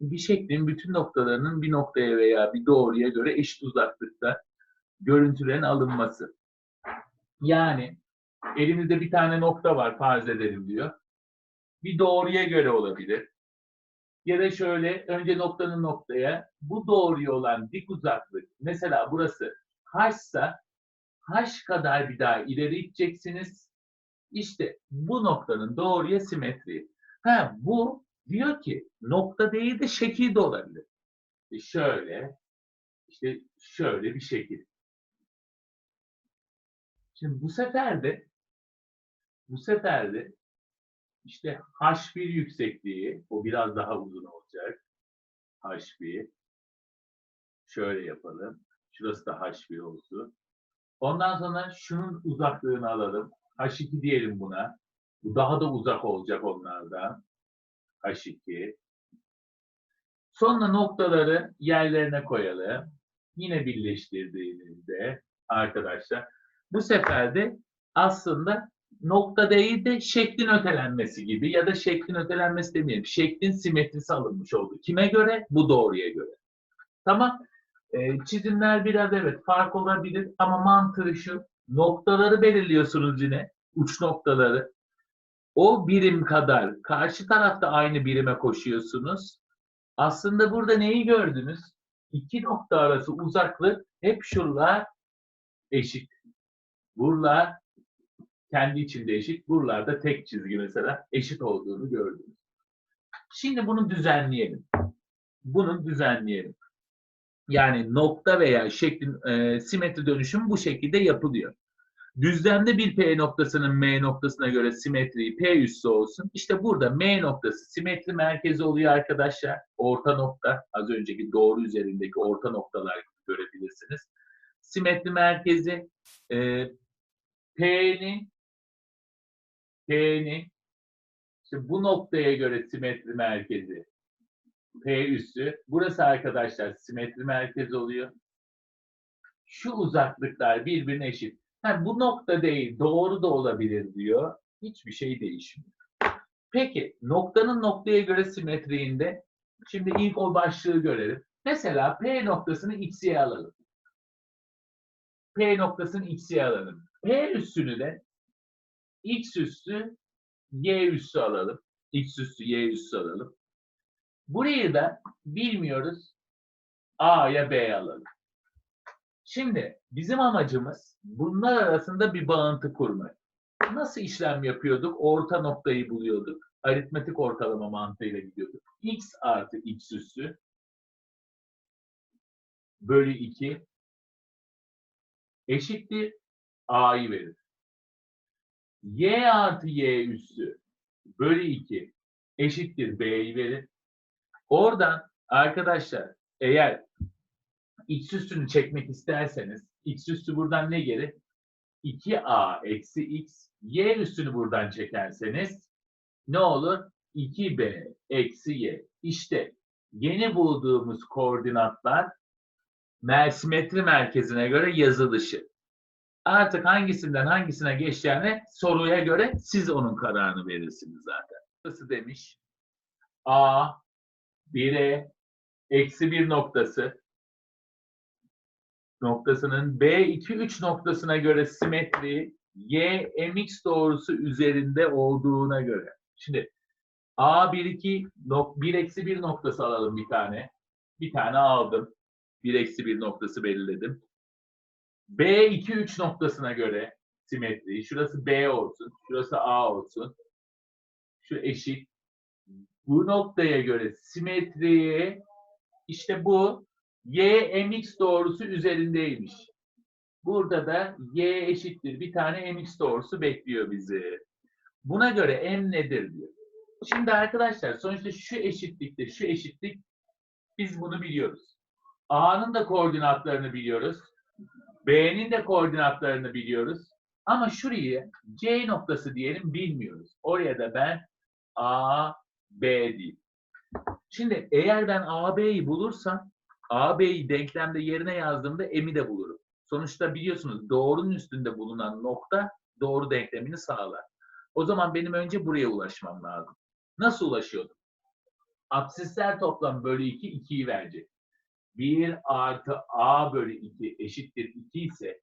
bir şeklin bütün noktalarının bir noktaya veya bir doğruya göre eşit uzaklıkta görüntülerin alınması. Yani elimizde bir tane nokta var farz edelim diyor. Bir doğruya göre olabilir. Ya da şöyle önce noktanın noktaya bu doğruya olan dik uzaklık mesela burası h'sa h kadar bir daha ileri gideceksiniz. İşte bu noktanın doğruya simetri. Ha bu diyor ki nokta değil de şekil de olabilir. İşte şöyle işte şöyle bir şekil. Şimdi bu sefer de bu sefer de işte H1 yüksekliği, o biraz daha uzun olacak. H1. Şöyle yapalım. Şurası da H1 olsun. Ondan sonra şunun uzaklığını alalım. H2 diyelim buna. Bu daha da uzak olacak onlardan. H2. Sonra noktaları yerlerine koyalım. Yine birleştirdiğimizde arkadaşlar bu sefer de aslında nokta değil de şeklin ötelenmesi gibi ya da şeklin ötelenmesi demeyelim. Şeklin simetrisi alınmış oldu. Kime göre? Bu doğruya göre. Tamam. Ee, çizimler biraz evet fark olabilir ama mantığı şu. Noktaları belirliyorsunuz yine. Uç noktaları. O birim kadar karşı tarafta aynı birime koşuyorsunuz. Aslında burada neyi gördünüz? İki nokta arası uzaklık hep şuralar eşit. Buralar kendi içinde eşit. Buralarda tek çizgi mesela eşit olduğunu gördünüz. Şimdi bunu düzenleyelim. Bunu düzenleyelim. Yani nokta veya şeklin e, simetri dönüşümü bu şekilde yapılıyor. Düzlemde bir P noktasının M noktasına göre simetriği P üssü olsun. İşte burada M noktası simetri merkezi oluyor arkadaşlar. Orta nokta. Az önceki doğru üzerindeki orta noktalar görebilirsiniz. Simetri merkezi e, P'nin P'nin işte bu noktaya göre simetri merkezi P üssü. Burası arkadaşlar simetri merkezi oluyor. Şu uzaklıklar birbirine eşit. Ha, bu nokta değil, doğru da olabilir diyor. Hiçbir şey değişmiyor. Peki, noktanın noktaya göre simetriğinde, şimdi ilk o başlığı görelim. Mesela P noktasını x'ye alalım. P noktasını x'ye alalım. P üssünü de x üssü y üssü alalım. x üssü y üssü alalım. Burayı da bilmiyoruz. A'ya B alalım. Şimdi bizim amacımız bunlar arasında bir bağıntı kurmak. Nasıl işlem yapıyorduk? Orta noktayı buluyorduk. Aritmetik ortalama mantığıyla gidiyorduk. x artı x üssü bölü 2 eşittir a'yı verir. y artı y üssü bölü 2 eşittir b'yi verir. Oradan arkadaşlar eğer x üstünü çekmek isterseniz x üstü buradan ne gelir? 2a eksi x. y üstünü buradan çekerseniz ne olur? 2b eksi y. İşte yeni bulduğumuz koordinatlar simetri merkezine göre yazılışı. Artık hangisinden hangisine geçeceğine soruya göre siz onun kararını verirsiniz zaten. Nasıl demiş? A 1'e eksi 1 noktası noktasının B2-3 noktasına göre simetri Y mx doğrusu üzerinde olduğuna göre. Şimdi A1-2 1 eksi 1 noktası alalım bir tane. Bir tane aldım. 1 eksi 1 noktası belirledim. B2-3 noktasına göre simetri. Şurası B olsun. Şurası A olsun. Şu eşit. Bu noktaya göre simetriye işte bu y mx doğrusu üzerindeymiş. Burada da y eşittir. Bir tane mx doğrusu bekliyor bizi. Buna göre m nedir diyor. Şimdi arkadaşlar sonuçta şu eşitlikte şu eşitlik biz bunu biliyoruz. A'nın da koordinatlarını biliyoruz. B'nin de koordinatlarını biliyoruz. Ama şurayı C noktası diyelim bilmiyoruz. Oraya da ben A, B diyeyim. Şimdi eğer ben A, B'yi bulursam AB'yi denklemde yerine yazdığımda M'i de bulurum. Sonuçta biliyorsunuz doğrunun üstünde bulunan nokta doğru denklemini sağlar. O zaman benim önce buraya ulaşmam lazım. Nasıl ulaşıyordum? Absisler toplamı bölü 2, 2'yi verecek. 1 artı a bölü 2 eşittir 2 ise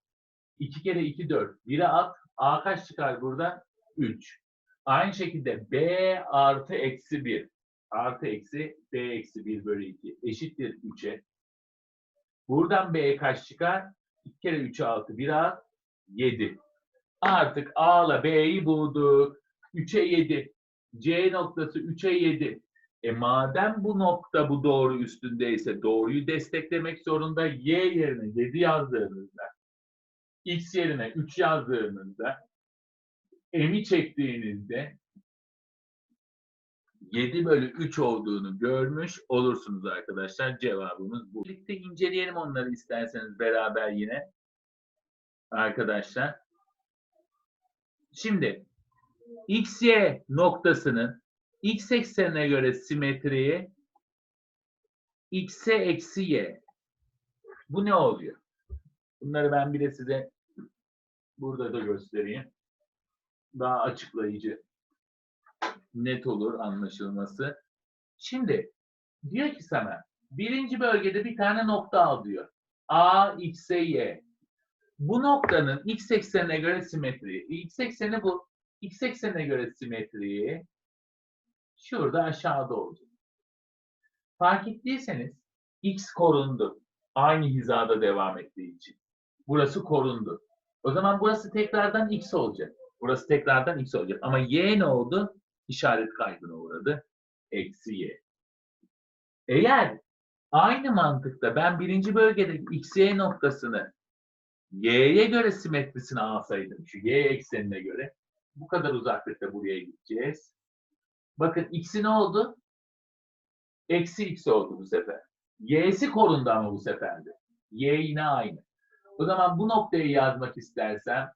2 kere 2 4. 1'e at. A kaç çıkar burada? 3. Aynı şekilde b artı eksi 1 artı eksi b eksi 1 bölü 2 eşittir 3'e. Buradan b kaç çıkar? 2 kere 3 6 1 at 7. Artık a ile b'yi bulduk. 3'e 7. C noktası 3'e 7. E madem bu nokta bu doğru üstündeyse doğruyu desteklemek zorunda y yerine 7 yazdığınızda x yerine 3 yazdığınızda m'i çektiğinizde 7 bölü 3 olduğunu görmüş olursunuz arkadaşlar. Cevabımız bu. Birlikte inceleyelim onları isterseniz beraber yine. Arkadaşlar. Şimdi xy noktasının x eksenine göre simetriği x'e eksi y. Bu ne oluyor? Bunları ben bir de size burada da göstereyim. Daha açıklayıcı, net olur anlaşılması. Şimdi diyor ki sana birinci bölgede bir tane nokta al diyor. A, x'e y. Bu noktanın x eksenine göre simetriği. X ekseni bu. X eksenine göre simetriği şurada aşağıda olacak. Fark ettiyseniz x korundu. Aynı hizada devam ettiği için. Burası korundu. O zaman burası tekrardan x olacak. Burası tekrardan x olacak. Ama y ne oldu? İşaret kaybına uğradı. Eksi y. Eğer aynı mantıkta ben birinci bölgedeki x, y noktasını y'ye göre simetrisini alsaydım, şu y eksenine göre bu kadar uzaklıkta buraya gideceğiz. Bakın x'i ne oldu? Eksi x oldu bu sefer. Y'si korundu ama bu sefer de. Y yine aynı. O zaman bu noktayı yazmak istersem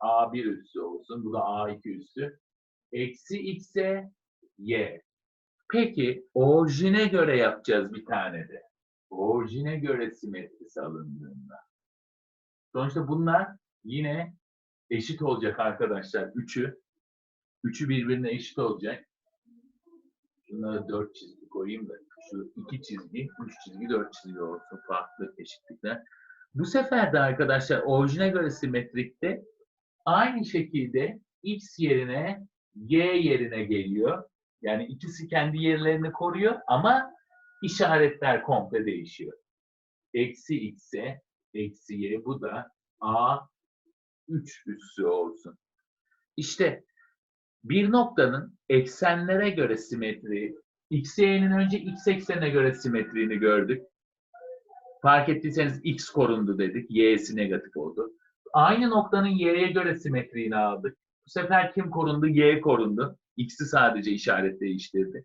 A1 üssü olsun. Bu da A2 üssü. Eksi x'e y. Peki orijine göre yapacağız bir tane de. Orijine göre simetrisi alındığında. Sonuçta bunlar yine eşit olacak arkadaşlar. Üçü. Üçü birbirine eşit olacak. Şunlara dört çizgi koyayım da şu iki çizgi, üç çizgi, dört çizgi olsun farklı eşitlikler. Bu sefer de arkadaşlar orijine göre simetrikte aynı şekilde x yerine y yerine geliyor. Yani ikisi kendi yerlerini koruyor ama işaretler komple değişiyor. Eksi x'e eksi y bu da a 3 üssü olsun. İşte bir noktanın eksenlere göre simetri, x, y'nin önce x eksenine göre simetriğini gördük. Fark ettiyseniz x korundu dedik, y'si negatif oldu. Aynı noktanın y'ye göre simetriğini aldık. Bu sefer kim korundu? Y korundu. X'i sadece işaret değiştirdi.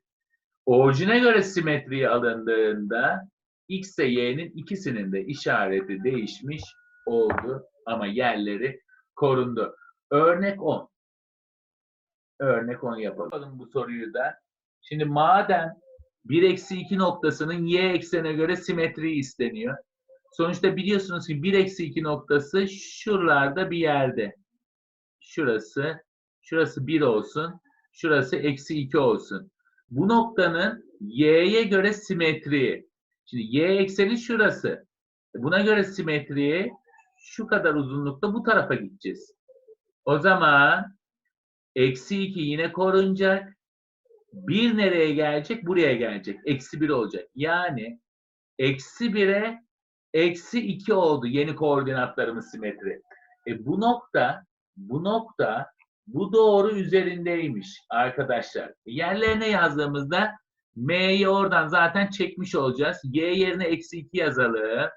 Orijine göre simetriği alındığında X ile Y'nin ikisinin de işareti değişmiş oldu ama yerleri korundu. Örnek 10. Örnek 10 yapalım bu soruyu da. Şimdi madem 1 eksi 2 noktasının y eksene göre simetri isteniyor. Sonuçta biliyorsunuz ki 1 eksi 2 noktası şuralarda bir yerde. Şurası, şurası 1 olsun, şurası eksi 2 olsun. Bu noktanın y'ye göre simetriği. Şimdi y ekseni şurası. Buna göre simetriği şu kadar uzunlukta bu tarafa gideceğiz. O zaman eksi 2 yine korunacak. 1 nereye gelecek? Buraya gelecek. Eksi 1 olacak. Yani eksi 1'e eksi 2 oldu yeni koordinatlarımız simetri. E bu nokta, bu nokta bu doğru üzerindeymiş arkadaşlar. Yerlerine yazdığımızda M'yi oradan zaten çekmiş olacağız. Y yerine eksi 2 yazalım.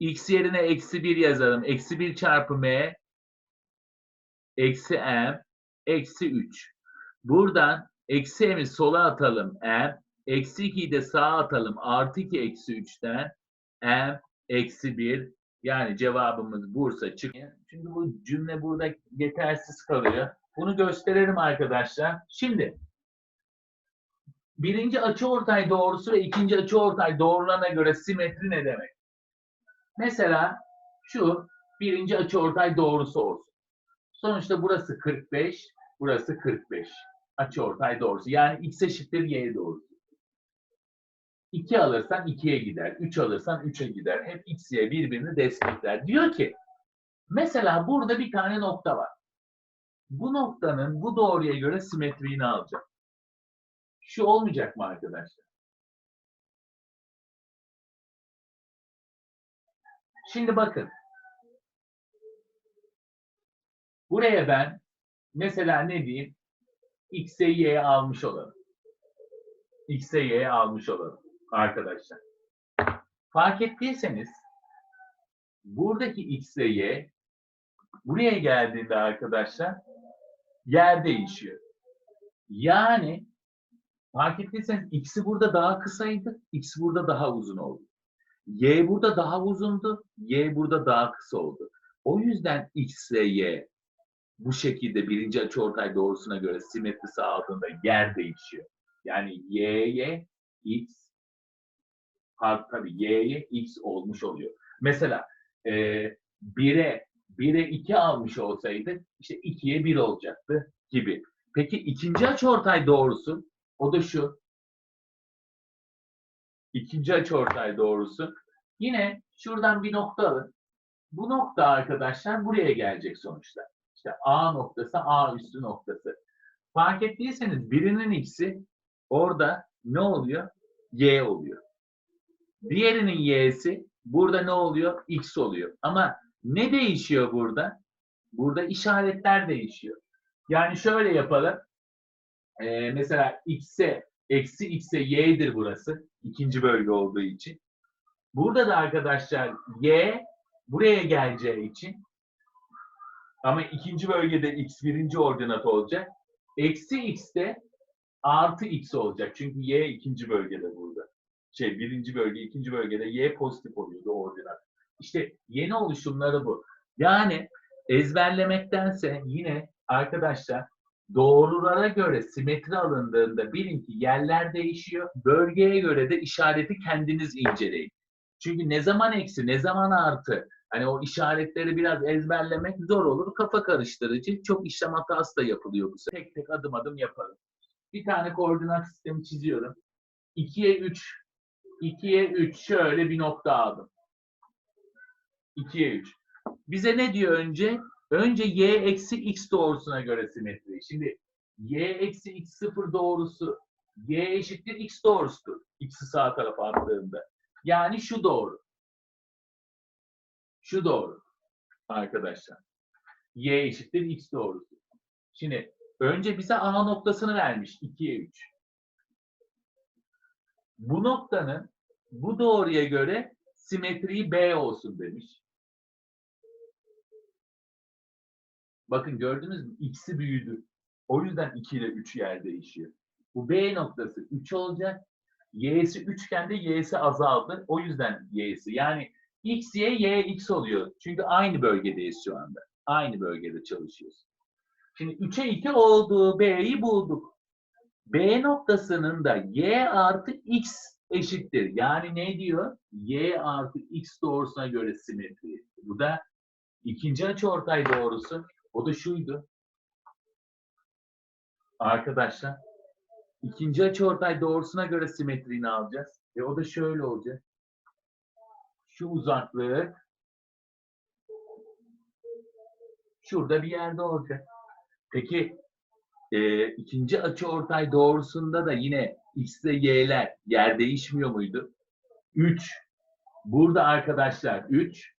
X yerine eksi 1 yazalım. Eksi 1 çarpı M eksi M eksi 3. Buradan eksi M'i sola atalım M. Eksi 2'yi de sağa atalım. Artı 2 eksi 3'ten M eksi 1. Yani cevabımız Bursa çıkıyor. Çünkü bu cümle burada yetersiz kalıyor. Bunu gösterelim arkadaşlar. Şimdi birinci açıortay doğrusu ve ikinci açıortay doğrularına göre simetri ne demek? Mesela şu birinci açıortay doğrusu olsun. Sonuçta burası 45, burası 45. Açıortay doğrusu. Yani x eşittir y doğrusu. 2 alırsan 2'ye gider. 3 alırsan 3'e gider. Hep x, y birbirini destekler. Diyor ki mesela burada bir tane nokta var. Bu noktanın bu doğruya göre simetriğini alacak. Şu olmayacak mı arkadaşlar? Şimdi bakın. Buraya ben mesela ne diyeyim? X'e Y almış olalım. X'e Y almış olalım arkadaşlar. Fark ettiyseniz buradaki X'e Y buraya geldiğinde arkadaşlar yer değişiyor. Yani fark ettiyseniz X'i burada daha kısaydı, X burada daha uzun oldu. Y burada daha uzundu, Y burada daha kısa oldu. O yüzden X ile Y bu şekilde birinci açıortay doğrusuna göre simetri sağladığında yer değişiyor. Yani Y'ye X pardon, tabii Y'ye X olmuş oluyor. Mesela e, 1'e 1'e 2 almış olsaydı işte 2'ye 1 olacaktı gibi. Peki ikinci açıortay doğrusu o da şu. İkinci açıortay doğrusu. Yine şuradan bir nokta alın. Bu nokta arkadaşlar buraya gelecek sonuçta. İşte A noktası A üstü noktası. Fark ettiyseniz birinin x'i orada ne oluyor? Y oluyor. Diğerinin y'si burada ne oluyor? X oluyor. Ama ne değişiyor burada? Burada işaretler değişiyor. Yani şöyle yapalım. Ee, mesela x'e, eksi x'e y'dir burası. ikinci bölge olduğu için. Burada da arkadaşlar y buraya geleceği için ama ikinci bölgede x birinci ordinat olacak. Eksi x de artı x olacak. Çünkü y ikinci bölgede burada. Şey birinci bölge, ikinci bölgede y pozitif oluyordu ordinat. İşte yeni oluşumları bu. Yani ezberlemektense yine arkadaşlar doğrulara göre simetri alındığında bilin ki yerler değişiyor. Bölgeye göre de işareti kendiniz inceleyin. Çünkü ne zaman eksi, ne zaman artı, hani o işaretleri biraz ezberlemek zor olur, kafa karıştırıcı. Çok işlem hatası da yapılıyor bu sefer. Tek tek adım adım yapalım. Bir tane koordinat sistemi çiziyorum. 2'ye 3, 2'ye 3 şöyle bir nokta aldım. 2'ye 3. Bize ne diyor önce? Önce y eksi x doğrusuna göre simetri. Şimdi y eksi x sıfır doğrusu y eşittir x doğrusudur. X'i sağ tarafa attığında. Yani şu doğru. Şu doğru. Arkadaşlar. Y eşittir x doğrusu. Şimdi önce bize A noktasını vermiş. 2'ye 3. Bu noktanın bu doğruya göre simetriği B olsun demiş. Bakın gördünüz mü? X'i büyüdü. O yüzden 2 ile 3 yer değişiyor. Bu B noktası 3 olacak. Y'si üçgende Y'si azaldı. O yüzden Y'si. Yani X, Y, Y, X oluyor. Çünkü aynı bölgedeyiz şu anda. Aynı bölgede çalışıyoruz. Şimdi 3'e 2 olduğu B'yi bulduk. B noktasının da Y artı X eşittir. Yani ne diyor? Y artı X doğrusuna göre simetri. Bu da ikinci açıortay doğrusu. O da şuydu. Arkadaşlar ikinci açıortay doğrusuna göre simetriğini alacağız. Ve o da şöyle olacak. Şu uzaklık şurada bir yerde olacak. Peki e, ikinci açıortay doğrusunda da yine x ile y'ler yer değişmiyor muydu? 3. Burada arkadaşlar 3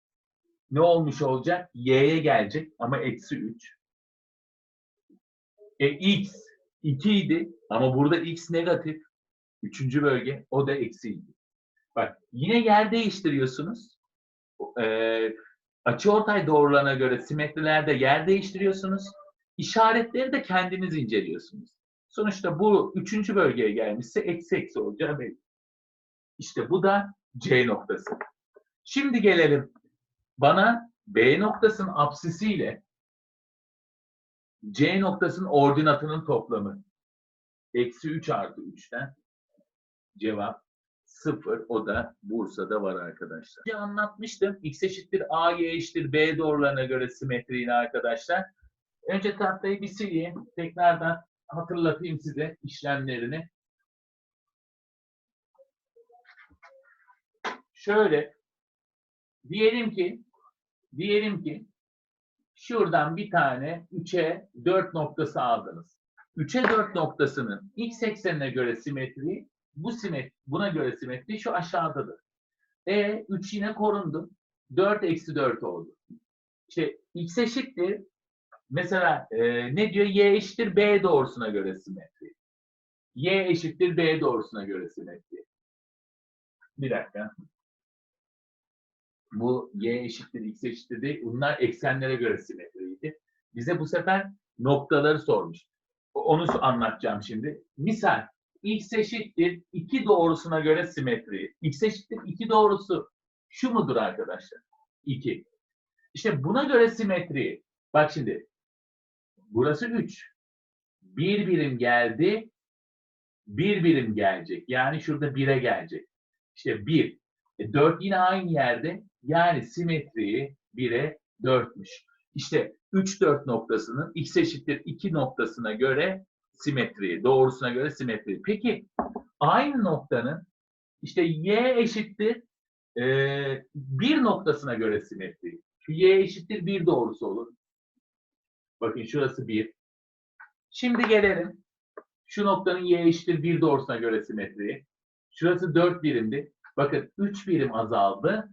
ne olmuş olacak? Y'ye gelecek ama eksi 3. E x 2 idi ama burada x negatif. Üçüncü bölge o da eksiydi. Bak yine yer değiştiriyorsunuz. Ee, açıortay doğrularına göre simetrilerde yer değiştiriyorsunuz. İşaretleri de kendiniz inceliyorsunuz. Sonuçta bu üçüncü bölgeye gelmişse eksi eksi olacağı belli. İşte bu da C noktası. Şimdi gelelim bana B noktasının apsisiyle C noktasının ordinatının toplamı. Eksi 3 artı 3'ten cevap 0. O da Bursa'da var arkadaşlar. Bir anlatmıştım. X eşittir A, Y eşittir B doğrularına göre simetriğini arkadaşlar. Önce tahtayı bir sileyim. Tekrardan hatırlatayım size işlemlerini. şöyle diyelim ki diyelim ki şuradan bir tane 3'e 4 noktası aldınız. 3'e 4 noktasının x eksenine göre simetri bu simetri buna göre simetri şu aşağıdadır. E 3 yine korundu. 4 eksi 4 oldu. İşte x eşittir. Mesela e, ne diyor? Y eşittir B doğrusuna göre simetri. Y eşittir B doğrusuna göre simetri. Bir dakika. Bu y eşittir, x eşittir değil. Bunlar eksenlere göre simetriydi. Bize bu sefer noktaları sormuş. Onu anlatacağım şimdi. Misal x eşittir 2 doğrusuna göre simetri. x eşittir 2 doğrusu şu mudur arkadaşlar? 2. İşte buna göre simetri. Bak şimdi. Burası 3. Bir birim geldi. Bir birim gelecek. Yani şurada 1'e gelecek. İşte 1. E 4 yine aynı yerde. Yani simetriyi 1'e 4'müş. İşte 3 4 noktasının x eşittir 2 noktasına göre simetri, doğrusuna göre simetri. Peki aynı noktanın işte y eşittir e, 1 noktasına göre simetri. Şu y eşittir 1 doğrusu olur. Bakın şurası 1. Şimdi gelelim. Şu noktanın y eşittir 1 doğrusuna göre simetri. Şurası 4 birimdi. Bakın 3 birim azaldı.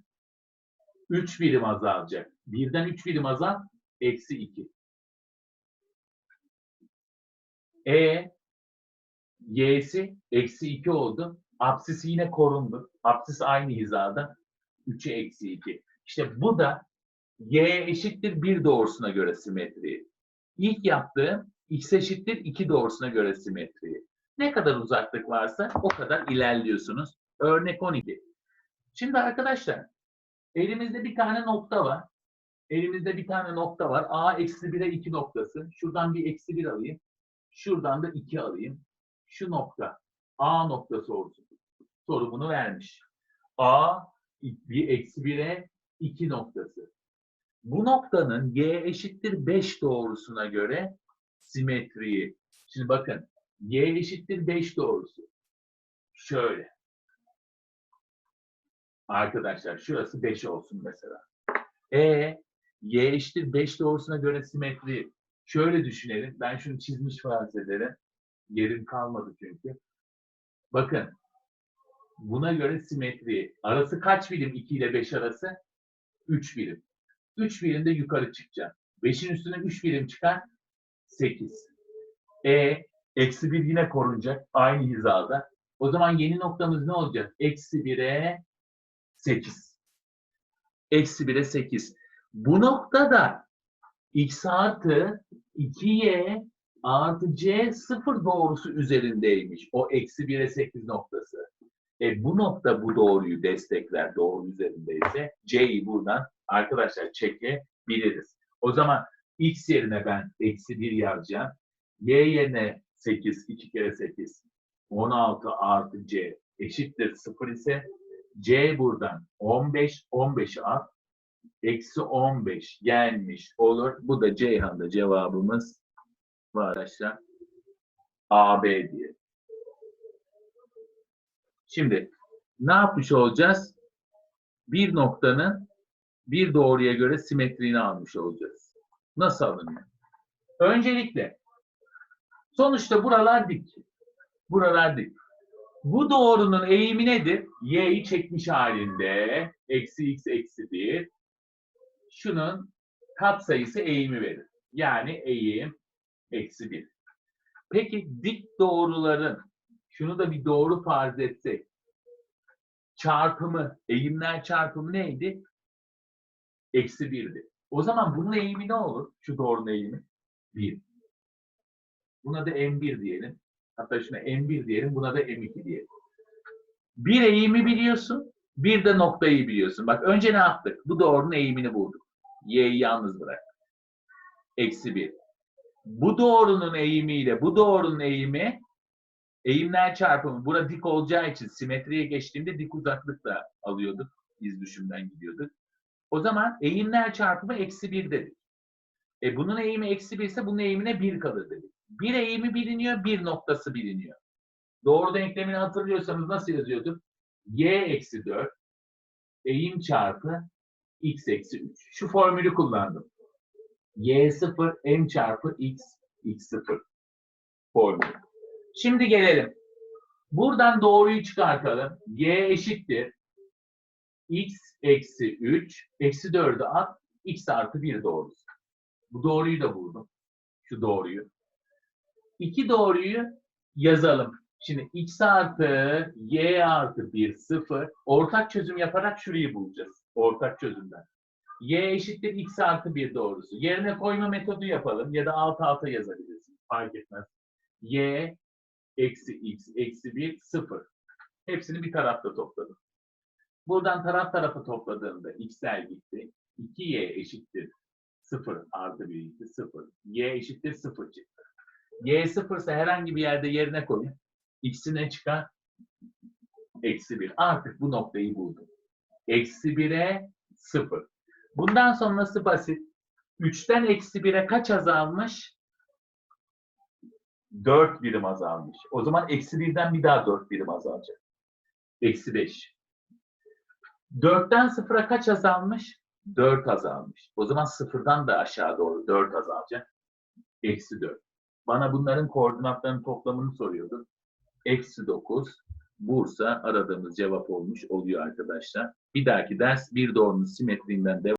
3 birim azalacak. Birden 3 birim azal. Eksi 2. E y'si eksi 2 oldu. Apsisi yine korundu. Apsis aynı hizada. 3'e eksi 2. İşte bu da y eşittir 1 doğrusuna göre simetri. İlk yaptığım x eşittir 2 doğrusuna göre simetri. Ne kadar uzaklık varsa o kadar ilerliyorsunuz. Örnek 12. Şimdi arkadaşlar elimizde bir tane nokta var. Elimizde bir tane nokta var. A eksi 1'e 2 noktası. Şuradan bir eksi 1 alayım. Şuradan da 2 alayım. Şu nokta. A noktası olsun. Sorumunu vermiş. A bir eksi 1'e 2 noktası. Bu noktanın y eşittir 5 doğrusuna göre simetriyi. Şimdi bakın y eşittir 5 doğrusu. Şöyle. Arkadaşlar şurası 5 olsun mesela. E y eşittir 5 doğrusuna göre simetri. Şöyle düşünelim. Ben şunu çizmiş farz ederim. Yerim kalmadı çünkü. Bakın. Buna göre simetri. Arası kaç birim 2 ile 5 arası? 3 birim. 3 birimde yukarı çıkacağım. 5'in üstüne 3 birim çıkar. 8. E eksi 1 yine korunacak. Aynı hizada. O zaman yeni noktamız ne olacak? Eksi 1'e 8. Eksi 1'e 8. Bu noktada x artı 2y artı c sıfır doğrusu üzerindeymiş. O eksi 1'e 8 noktası. E bu nokta bu doğruyu destekler doğru üzerindeyse c'yi buradan arkadaşlar çekebiliriz. O zaman x yerine ben eksi 1 yazacağım. y yerine 8, 2 kere 8, 16 artı c eşittir 0 ise c buradan 15, 15'i at. Eksi 15 gelmiş olur. Bu da Ceyhan'da cevabımız var arkadaşlar. AB diye. Şimdi ne yapmış olacağız? Bir noktanın bir doğruya göre simetriğini almış olacağız. Nasıl alınıyor? Öncelikle sonuçta buralar dik. Buralar dik. Bu doğrunun eğimi nedir? Y'yi çekmiş halinde. Eksi x eksi 1. Şunun katsayısı eğimi verir. Yani eğim eksi 1. Peki dik doğruların şunu da bir doğru farz etsek çarpımı, eğimler çarpımı neydi? Eksi 1'di. O zaman bunun eğimi ne olur? Şu doğrunun eğimi 1. Buna da M1 diyelim. Hatta şuna M1 diyelim, buna da M2 diyelim. Bir eğimi biliyorsun, bir de noktayı biliyorsun. Bak önce ne yaptık? Bu doğrunun eğimini bulduk. Y'yi yalnız bırak. Eksi 1. Bu doğrunun eğimiyle bu doğrunun eğimi eğimler çarpımı. Bura dik olacağı için simetriye geçtiğimde dik uzaklıkla alıyorduk. İz düşümden gidiyorduk. O zaman eğimler çarpımı eksi 1 dedik. E bunun eğimi eksi 1 ise bunun eğimine 1 kalır dedik. Bir eğimi biliniyor, bir noktası biliniyor. Doğru denklemini hatırlıyorsanız nasıl yazıyorduk? y eksi 4 eğim çarpı x eksi 3. Şu formülü kullandım. y0 m çarpı x x0 formülü. Şimdi gelelim. Buradan doğruyu çıkartalım. y eşittir. X eksi 3 eksi 4'ü at. x artı 1 doğrusu. Bu doğruyu da buldum. Şu doğruyu. İki doğruyu yazalım. Şimdi x artı y artı 1 0. Ortak çözüm yaparak şurayı bulacağız. Ortak çözümden. y eşittir x artı 1 doğrusu. Yerine koyma metodu yapalım ya da alt alta yazabilirsin. Fark etmez. y eksi x eksi 1 0. Hepsini bir tarafta topladım. Buradan taraf tarafa topladığımda x'ler gitti. 2y eşittir 0 artı 1 gitti 0. y eşittir 0 çıktı. y 0 ise herhangi bir yerde yerine koyun. x'ine çıkar? Eksi 1. Artık bu noktayı buldum. Eksi 1'e 0. Bundan sonrası basit. 3'ten eksi 1'e kaç azalmış? 4 birim azalmış. O zaman eksi 1'den bir daha 4 birim azalacak. Eksi 5. 4'ten 0'a kaç azalmış? 4 azalmış. O zaman sıfırdan da aşağı doğru 4 azalacak. Eksi 4. Bana bunların koordinatlarının toplamını soruyordu. Eksi 9. Bursa aradığımız cevap olmuş oluyor arkadaşlar. Bir dahaki ders bir doğrunun simetriğinden devam